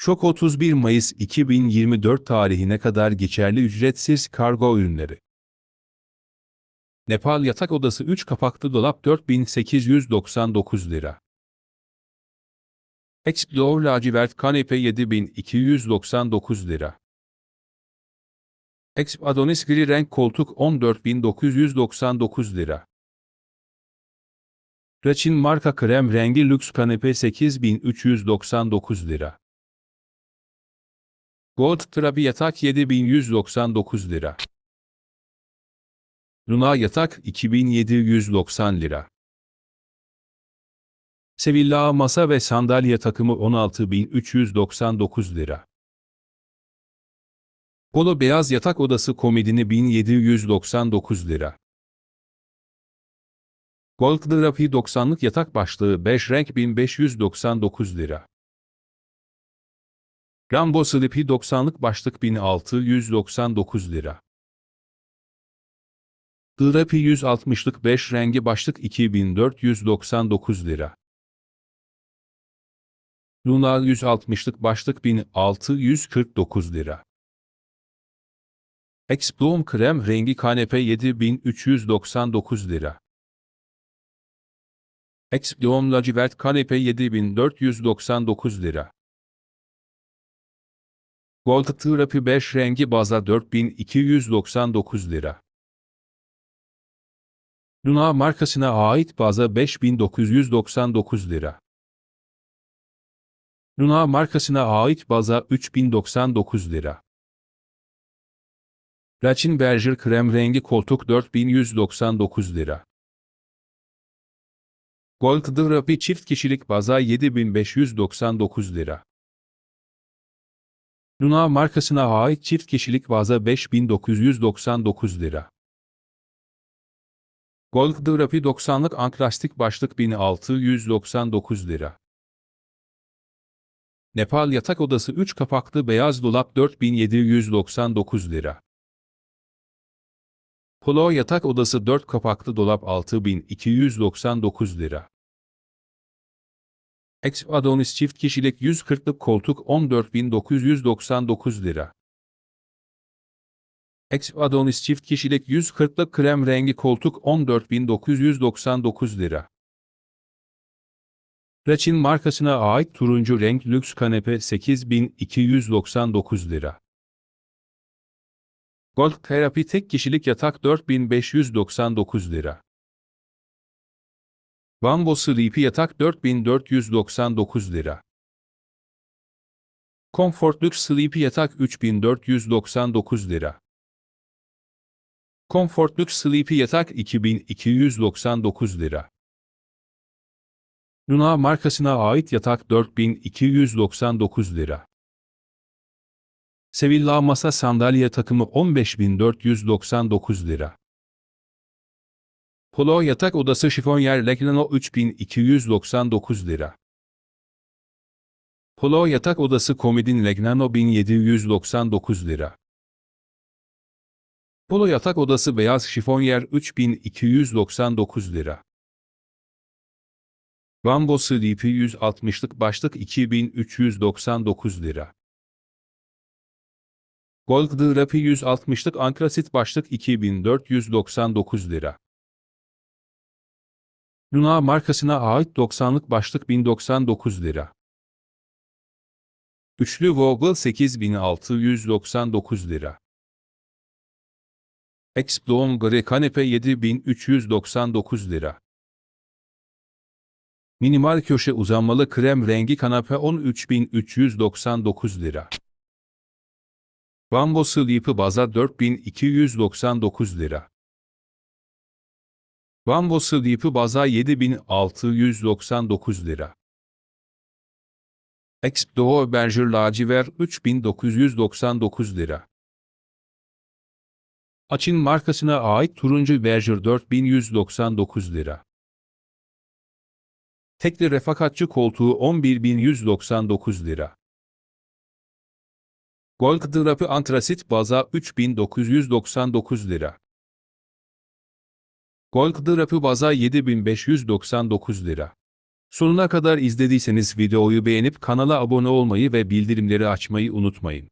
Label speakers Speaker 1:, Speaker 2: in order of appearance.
Speaker 1: Şok 31 Mayıs 2024 tarihine kadar geçerli ücretsiz kargo ürünleri. Nepal yatak odası 3 kapaklı dolap 4899 lira. Explore lacivert kanepe 7299 lira. Exp Adonis gri renk koltuk 14999 lira. Raçin marka krem rengi lüks kanepe 8399 lira. Gold Trabi yatak 7199 lira. Luna yatak 2790 lira. Sevilla masa ve sandalye takımı 16399 lira. Polo beyaz yatak odası komodini 1799 lira. Gold Drapi 90'lık yatak başlığı 5 renk 1599 lira. Rambo Sleepy 90'lık başlık 1699 lira. Drapi 160'lık 5 rengi başlık 2499 lira. Luna 160'lık başlık 1649 lira. Explom krem rengi kanepe 7399 lira. Explom lacivert kanepe 7499 lira. Gold Therapy 5 rengi baza 4299 lira. Luna markasına ait baza 5999 lira. Luna markasına ait baza 3099 lira. Laçin Berger krem rengi koltuk 4199 lira. Gold Therapy çift kişilik baza 7599 lira. Luna markasına ait çift kişilik vaza 5999 lira. Gold Therapy 90'lık anklastik başlık 1699 lira. Nepal yatak odası 3 kapaklı beyaz dolap 4799 lira. Polo yatak odası 4 kapaklı dolap 6299 lira. Ex Adonis çift kişilik 140'lık koltuk 14.999 lira. Ex Adonis çift kişilik 140'lık krem rengi koltuk 14.999 lira. Raçin markasına ait turuncu renk lüks kanepe 8299 lira. Gold Therapy tek kişilik yatak 4599 lira. Bambo Sleepy yatak 4499 lira. Comfort Lux Sleepy yatak 3499 lira. Comfort Lux Sleepy yatak 2299 lira. Luna markasına ait yatak 4299 lira. Sevilla masa sandalye takımı 15499 lira. Polo yatak odası şifonyer Legnano 3299 lira. Polo yatak odası komodin Legnano 1799 lira. Polo yatak odası beyaz şifonyer 3299 lira. Bambo Sleepy 160'lık başlık 2399 lira. Gold Therapy 160'lık antrasit başlık 2499 lira. Luna markasına ait 90'lık başlık 1099 lira. Üçlü Vogel 8699 lira. Explon Gre Kanepe 7399 lira. Minimal köşe uzanmalı krem rengi kanepe 13399 lira. Bambo Sleepy baza 4299 lira. Bambo Sleepy baza 7699 lira. Expo Berger Laciver 3999 lira. Açin markasına ait turuncu Berger 4199 lira. Tekli refakatçi koltuğu 11199 lira. Gold Therapy antrasit baza 3999 lira. Gold Therapy baza 7599 lira. Sonuna kadar izlediyseniz videoyu beğenip kanala abone olmayı ve bildirimleri açmayı unutmayın.